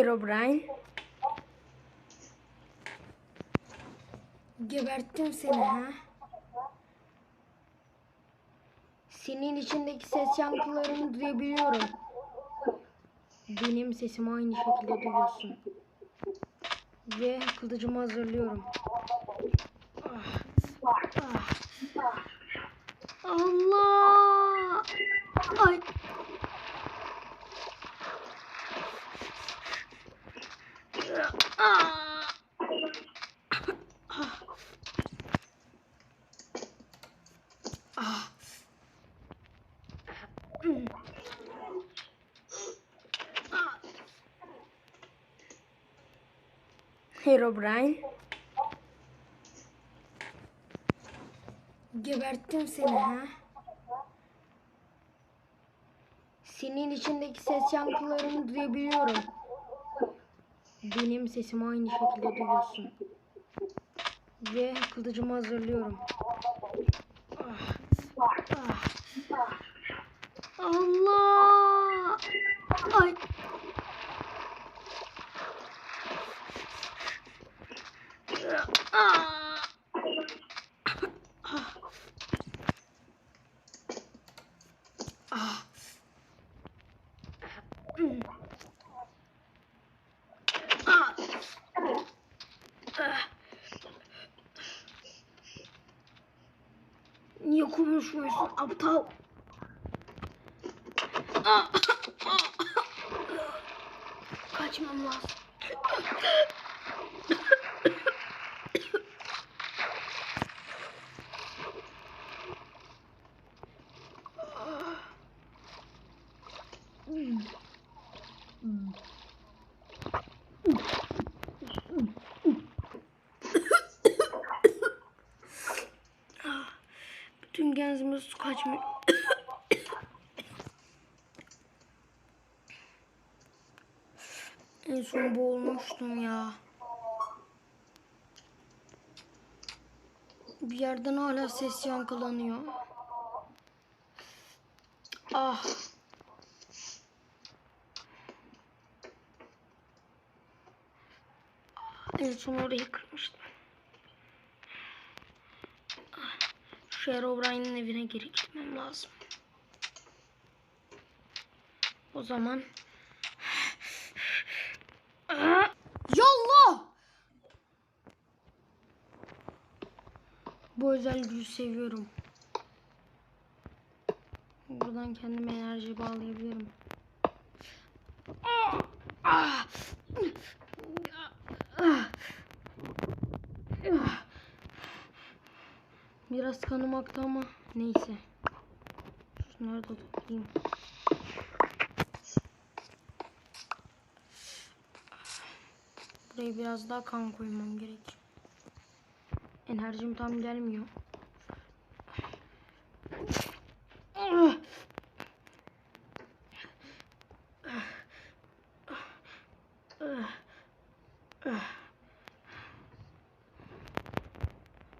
Herobrine. Geberttim seni ha. Senin içindeki ses yankılarını duyabiliyorum. Benim sesimi aynı şekilde duyuyorsun. Ve kılıcımı hazırlıyorum. Ah, ah. Allah! Ay! Ah! Ah! Ah! Herobrine. Geberttim seni ha. Senin içindeki ses yankılarını duyabiliyorum. Benim sesimi aynı şekilde duyuyorsun. Ve kılıcımı hazırlıyorum. Aptal? En son boğulmuştum ya. Bir yerden hala ses yankılanıyor. Ah. En son orayı kırmıştım. Şu evine geri gitmem lazım. O zaman... Yallah! Bu özel gücü seviyorum. Buradan kendime enerji bağlayabilirim. Ah! Biraz kanım aktı ama neyse. Şunları da toplayayım. Buraya biraz daha kan koymam gerek. Enerjim tam gelmiyor.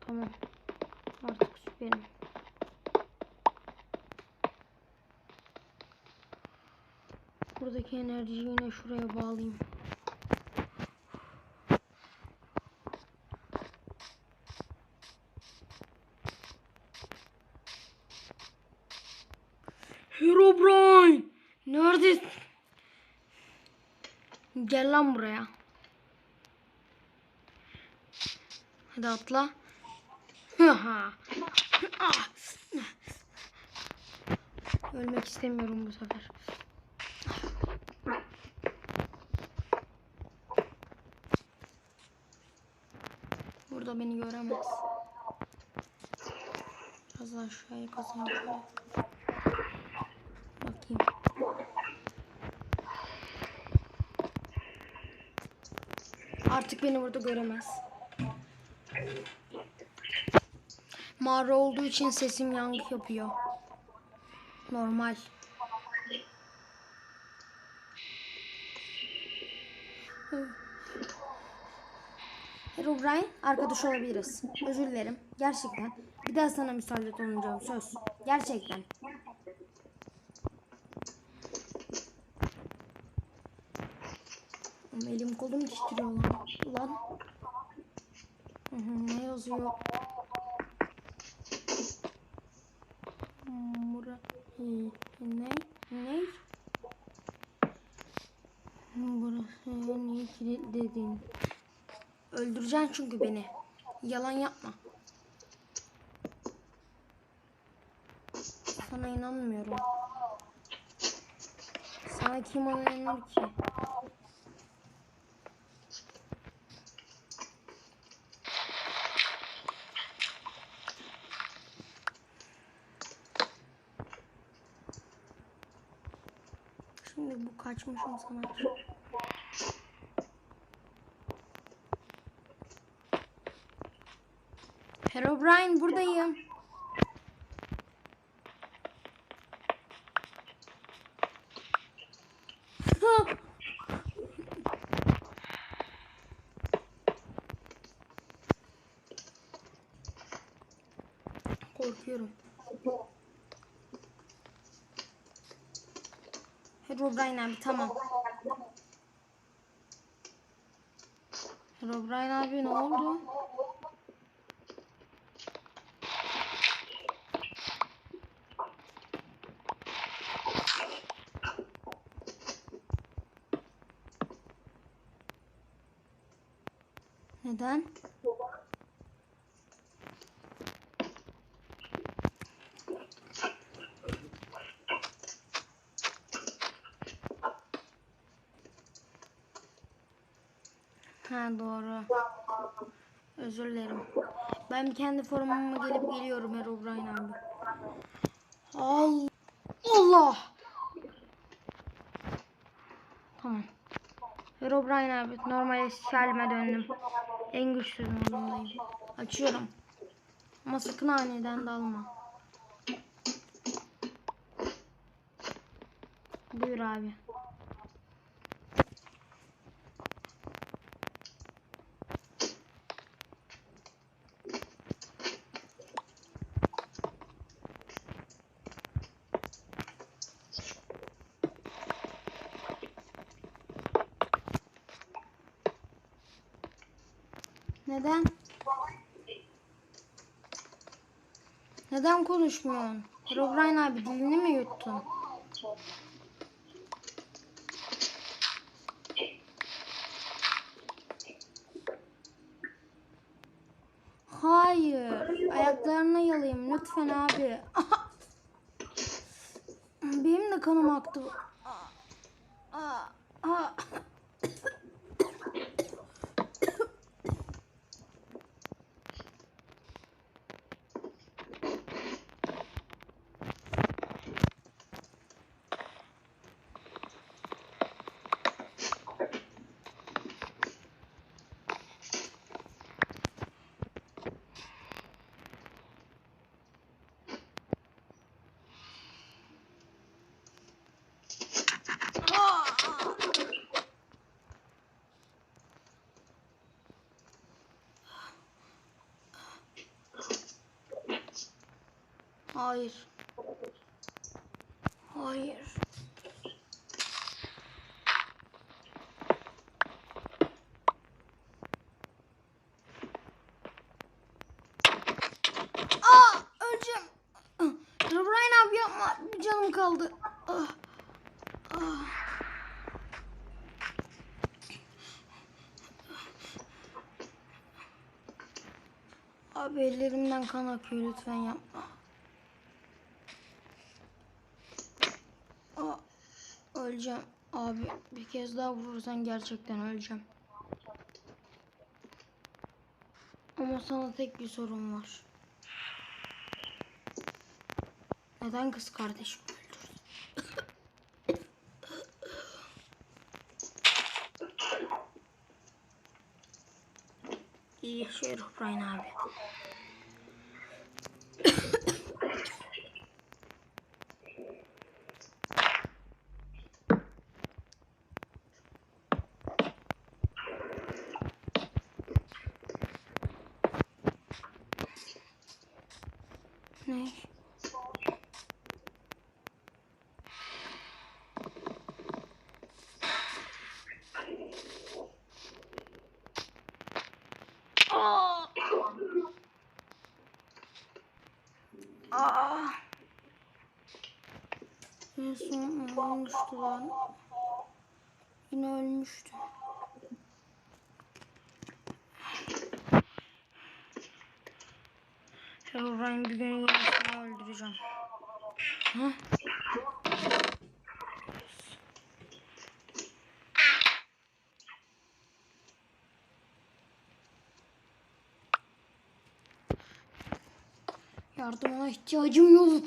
Tamam. Artık süperim. Buradaki enerjiyi yine şuraya bağlayayım. Herobrine! Neredesin? Gel lan buraya. Hadi atla. Ölmek istemiyorum bu sefer. Burada beni göremez. Biraz aşağıya kazayım şöyle. Bakayım. Artık beni burada göremez. Mağara olduğu için sesim yankı yapıyor. Normal. Herobrine arkadaş olabiliriz. Özür dilerim. Gerçekten. Bir daha sana müsaade olmayacağım. Söz. Gerçekten. Oğlum Elim kolum titriyor lan. Lan. Hı hı, ne yazıyor? Mura hı, ne? Ne? Burası niye kilitledin? Öldüreceksin çünkü beni. Yalan yapma. Sana inanmıyorum. Sana kim inanır ki? Şimdi bu kaçmışım sana. Herobrine buradayım. Korkuyorum. Herobrine abi tamam. Herobrine abi ne oldu? Neden? Ha doğru. Özür dilerim. Ben kendi formuma gelip geliyorum Herobrine abi. Allah. Allah. Tamam. Herobrine abi normal halime döndüm. En güçlü modundayım. Açıyorum. Ama sakın aniden dalma. Buyur abi. Neden? Neden konuşmuyorsun? Herobrine abi dilini mi yuttun? Hayır. Ayaklarını yalayayım lütfen abi. Benim de kanım aktı. Aa, aa. Hayır. Hayır. Aa, öleceğim. Ryan abi yapma. Bir canım kaldı. Ah. Ah. Abi ellerimden kan akıyor lütfen yapma. Aa, öleceğim. Abi bir kez daha vurursan gerçekten öleceğim. Ama sana tek bir sorun var. Neden kız kardeşimi öldürdün? İyi yaşıyor Ryan abi. Aa. Aa. En son olmuştu lan. Yine ölmüştü. Herobrine bir gün öldüreceğim. Hı? Yardımına ihtiyacım yok.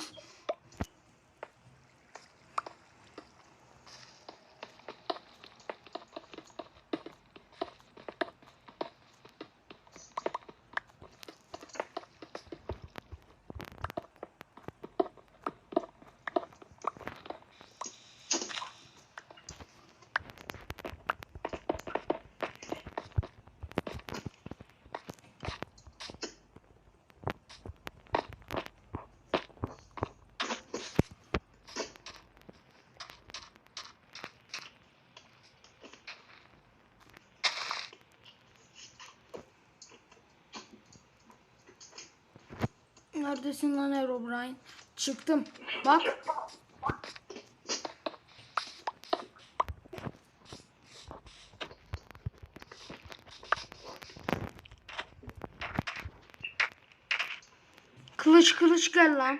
Neredesin lan Herobrine? Çıktım. Bak. Kılıç kılıç gel lan.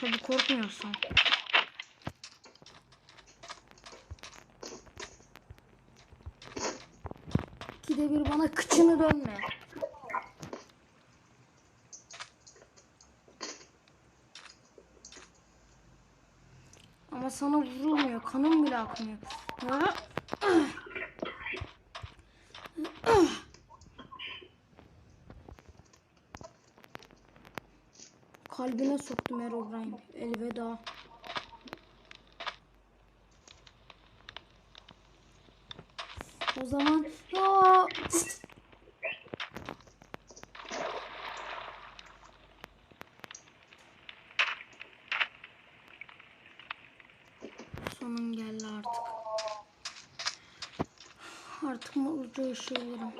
Hadi korkmuyorsan. İkide bir bana kıçını dönme. Ama sana vurulmuyor. Kanın bile akmıyor. Kalbine soktum Herobrine. Elveda. O zaman ya sonun geldi artık. Artık yaşayabilirim.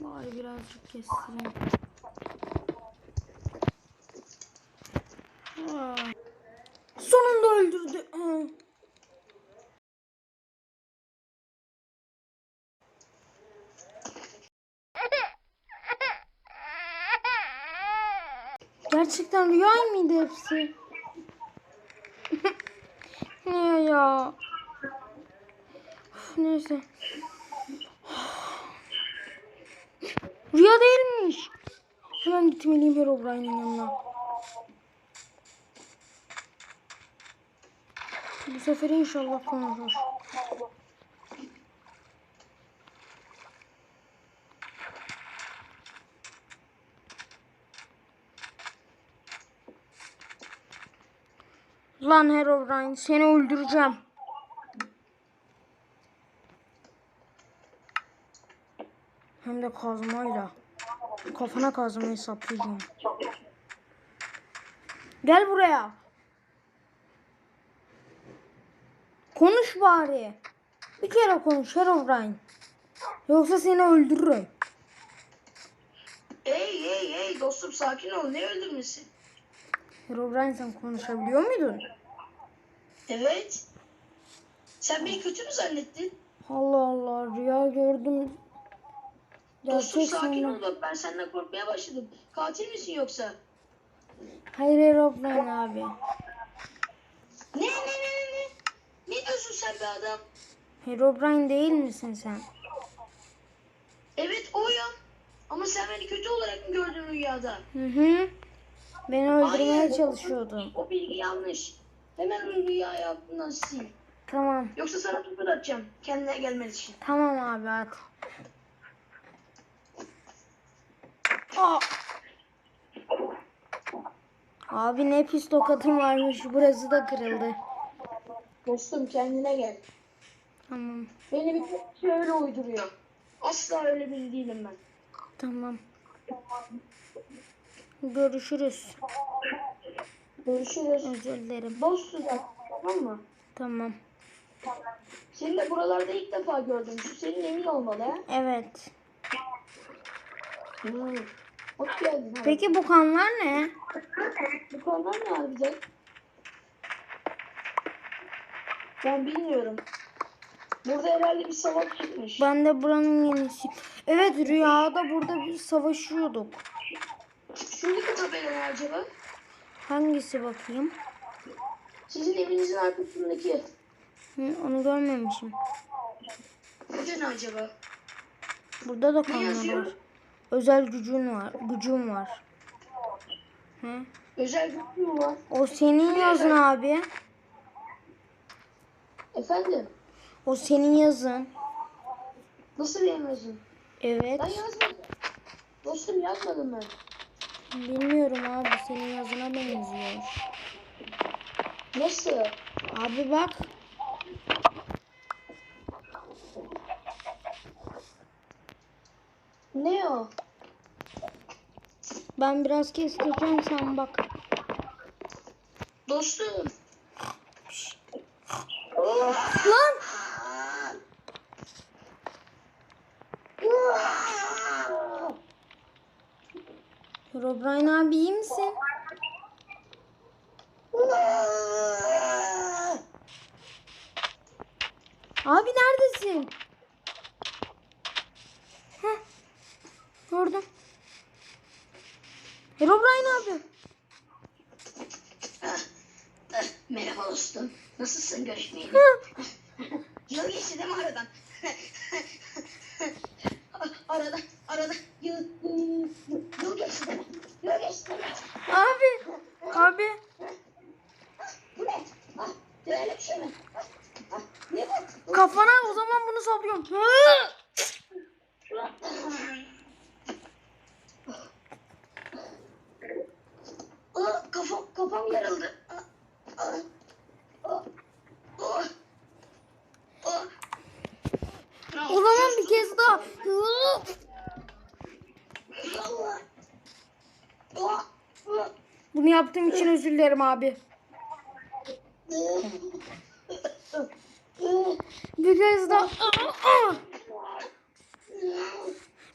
Bari birazcık kestireyim. Sonunda öldürdü. Gerçekten rüya mıydı hepsi? ne ya? Üf, Neyse. Rüya değilmiş. Hemen gitmeliyim Herobrine'in yanına. Bu sefer inşallah konuşur. Lan Herobrine seni öldüreceğim. Hem de kazmayla. Kafana kazmayı saplayacağım. Gel buraya. Konuş bari. Bir kere konuş Herobrine. Yoksa seni öldürürüm. Hey hey hey dostum sakin ol ne öldürmesi? Herobrine sen konuşabiliyor muydun? Evet. Sen beni kötü mü zannettin? Allah Allah rüya gördüm. Dostum Gerçek sakin sandım. ol bak ben senden korkmaya başladım. Katil misin yoksa? Hayır Herobrine abi. Ne ne ne ne ne? Ne diyorsun sen be adam? Herobrine değil misin sen? Evet oyum. Ama sen beni kötü olarak mı gördün rüyada? Hı hı. Beni öldürmeye Hayır. çalışıyordun. O bilgi yanlış. Hemen o rüyayı aklından sil. Tamam. Yoksa sana tutur atacağım. Kendine gelmen için. Tamam abi at. Aa. Abi ne pis tokatım varmış. Burası da kırıldı. Dostum kendine gel. Tamam. Beni bir tek öyle uyduruyor. Asla öyle biri değilim ben. Tamam. Görüşürüz. Görüşürüz. Özür dilerim. Dostuz tamam mı? Tamam. Seni de buralarda ilk defa gördüm. Şu senin emin olmalı ha. Evet. Hmm. Hoş geldin abi. Peki bu kanlar ne? Bu konular ne harbiden? Ben bilmiyorum. Burada herhalde bir savaş çıkmış. Ben de buranın yenisi. Evet rüyada burada bir savaşıyorduk. Şuradaki tabela ne acaba? Hangisi bakayım? Sizin evinizin arkasındaki. Hı, onu görmemişim. Bu ne acaba? Burada da yazıyor? var. Özel gücün var. Gücüm var. Hı? Özel mü var? O senin yazın abi. Efendim? O senin yazın. Nasıl beğenmiyorsun? Evet. Ben yazmadım. Dostum yazmadım ben. Bilmiyorum abi senin yazına benziyor. Nasıl? Abi bak. Ne o? Ben biraz kestireceğim sen bak. Dostum. Lan! Robrain abi iyi misin? Abi neredesin? Heh. Gördüm. Herobrine abi. Merhaba dostum. Nasılsın görüşmeyeli? Yıl geçti değil mi aradan? arada, arada yıl, yıl, yıl geçti değil mi? Yıl geçti değil mi? Abi. Abi. Bu ne? Ah, böyle bir şey mi? Ah, ne bu? Kafana o zaman bunu sallıyorum. Hı. Aa, kafam, kafam yarıldı. Aa, aa, aa, aa, aa. Ne O zaman bir kez daha. Hı. Allah. Aa, aa. Bunu yaptığım için özür dilerim abi. Bir kez daha.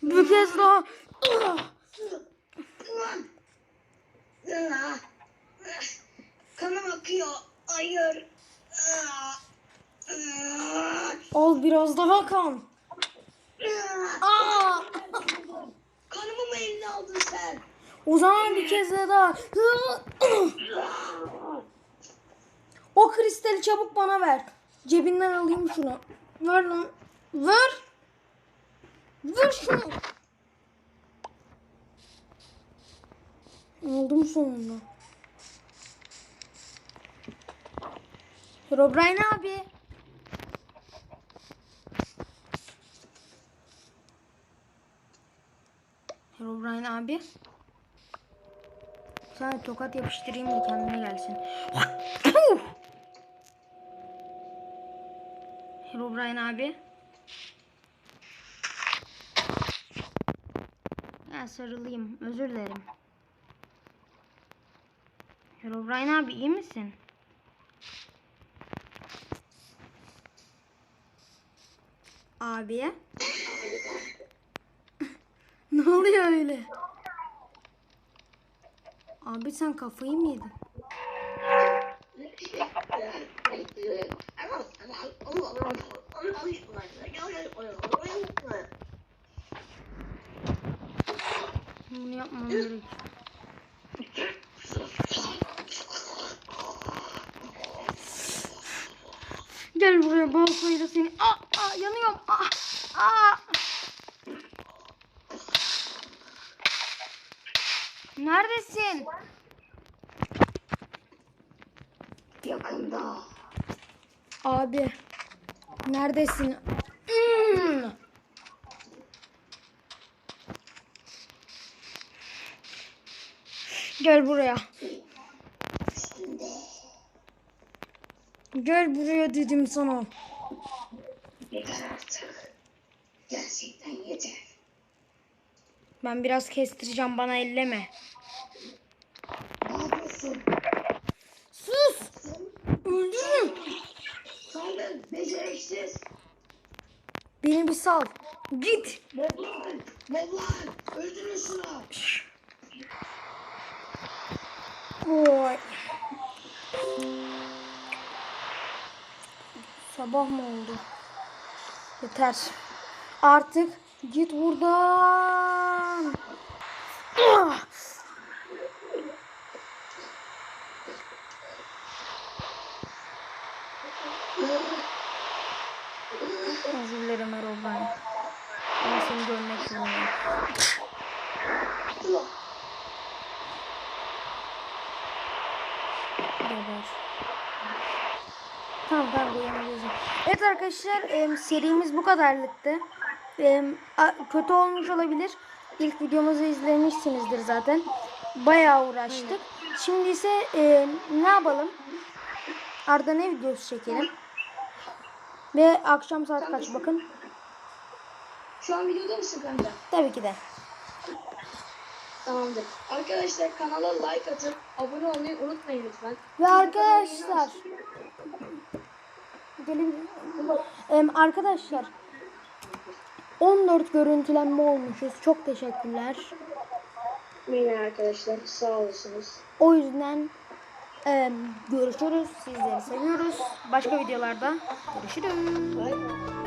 Bir kez daha. Kanım akıyor. Hayır. Al biraz daha kan. Aa! Kanımı mı eline aldın sen? O zaman bir kez daha. O kristali çabuk bana ver. Cebinden alayım şunu. Ver lan. Ver. Ver şunu. Aldım sonunda. Herobrine abi. Herobrine abi. Sana tokat yapıştırayım da kendine gelsin. Herobrine abi. Ya sarılayım. Özür dilerim. Herobrine abi iyi misin? Abi. ne oluyor öyle? Abi sen kafayı mı yedin? Bunu yapmam gerek. Gel buraya balkoyla seni. Aa, aa yanıyorum. Aa, aa. Neredesin? Yakında. Abi. Neredesin? Hmm. Gel buraya. Gel buraya dedim sana. Yeter artık. Gerçekten yeter. Ben biraz kestireceğim bana elleme. Ne yapıyorsun? Sus! Öldürürüm. Kaldır. Beceriksiz. Beni bir sal. Git. Şunu. Oy. Sabah mı oldu? Yeter. Artık git buradan. Ah! Özür dilerim Erol ben. Seni görmek zorundayım. Tamam tamam. Evet arkadaşlar serimiz bu kadarlıktı. Kötü olmuş olabilir. İlk videomuzu izlemişsinizdir zaten. Bayağı uğraştık. Şimdi ise ne yapalım? Arda ne videosu çekelim? Ve akşam saat kaç bakın. Şu an videoda mısın kanka? Tabii ki de. Tamamdır. Arkadaşlar kanala like atıp abone olmayı unutmayın lütfen. Ve arkadaşlar gelin Em, arkadaşlar 14 görüntülenme olmuşuz. Çok teşekkürler. Yine arkadaşlar sağ olasınız. O yüzden em, görüşürüz. Sizleri seviyoruz. Başka videolarda görüşürüz. Bye.